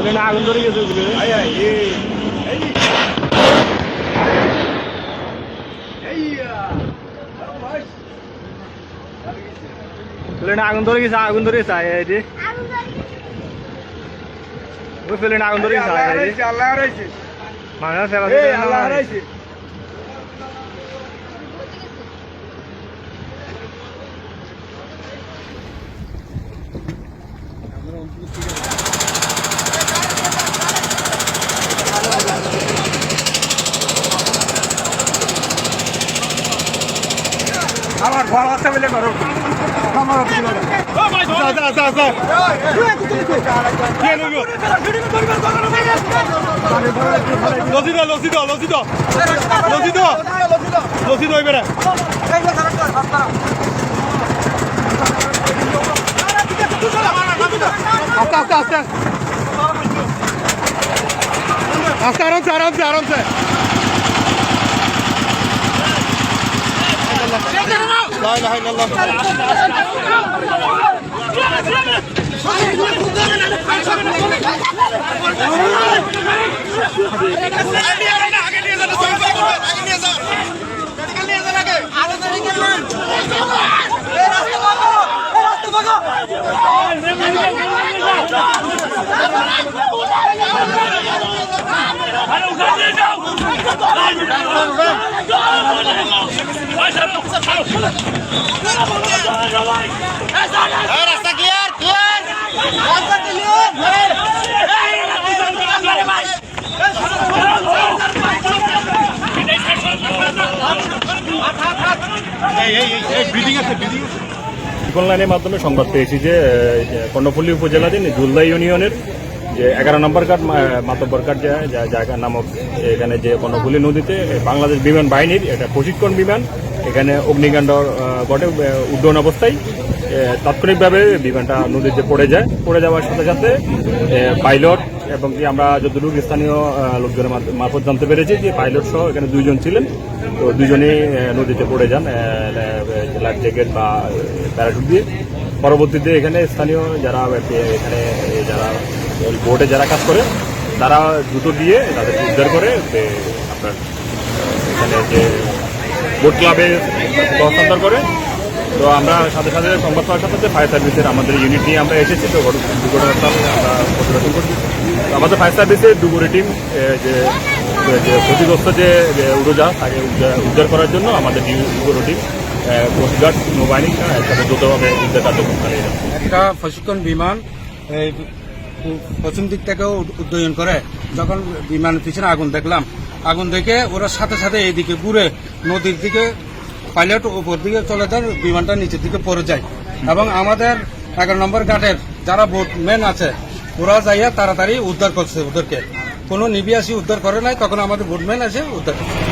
আগুন ধরে গেছে আগুন ধরে গেছে আগুন ধরে গেছে রে। ওই প্লেনে আগুন ধরে গেছে। মানুষ না। আমার ঘর আছে বলে করো আমার আচ্ছা আচ্ছা আচ্ছা কে নেব লসি দাও লসি দাও লসি দাও লসি দাও লসি দাও আস্তে আস্তে আস্তে। আস্তে, আরামসে আরামসে আরামসে। لا اله الا الله রাস্তা অনলাইনের মাধ্যমে সংবাদ পেয়েছি যে আহ, উপজেলাধীন জুলদা ইউনিয়নের যে এগারো নম্বর কার্ড মাতব্বর কার্ড জায়গা নামক এখানে যে কর্ণফুলী নদীতে বাংলাদেশ বিমান বাহিনীর একটা প্রশিক্ষণ বিমান এখানে অগ্নিকাণ্ড ঘটে উড্ডয়ন অবস্থায়। তাৎক্ষণিকভাবে বিমানটা নদীতে পড়ে যায়, পড়ে যাওয়ার সাথে সাথে পাইলট এবং কি আমরা যতটুকু স্থানীয় লোকজনের মারফত জানতে পেরেছি যে পাইলট সহ এখানে দুইজন ছিলেন। তো দুজনেই নদীতে পড়ে যান লাইফ জ্যাকেট বা প্যারাশুট দিয়ে। পরবর্তীতে এখানে স্থানীয় যারা এখানে যারা বোটে যারা কাজ করে, তারা জুতো দিয়ে তাদের উদ্ধার করে আপনার এখানে যে বোট ক্লাবে হস্তান্তর করে। তো আমরা সাথে সাথে সংবাদ পাওয়ার সাথে ফায়ার সার্ভিসের আমাদের ইউনিট নিয়ে আমরা এসেছি। তো ঘট- দুর্ঘটনাস্থল আমরা পরিদর্শন করছি। তো আমাদের ফায়ার সার্ভিসের ডুবুরি টিম যে ক্ষতিগ্রস্ত যে উড়োজাহাজ, তাকে উদ্ধার- করার জন্য আমাদের ডুবুরি টিম কোস্টগার্ড নৌবাহিনী একসাথে দ্রুতভাবে উদ্ধার কার্যক্রম চালিয়ে একটা প্রশিক্ষণ বিমান পশ্চিম দিক থেকে উড্ডয়ন করে। যখন বিমানের পিছনে আগুন দেখলাম, আগুন দেখে ওরা সাথে সাথে এইদিকে ঘুরে নদীর দিকে, পাইলট উপর দিকে চলে যায়, বিমানটা নিচের দিকে পড়ে যায়। এবং আমাদের এগারো নম্বর ঘাটের যারা বোটম্যান আছে, ওরা যাইয়া তাড়াতাড়ি উদ্ধার করছে ওদেরকে। কোনো নিবি আসি উদ্ধার করে নাই, তখন আমাদের বোটম্যান আছে উদ্ধার করছে।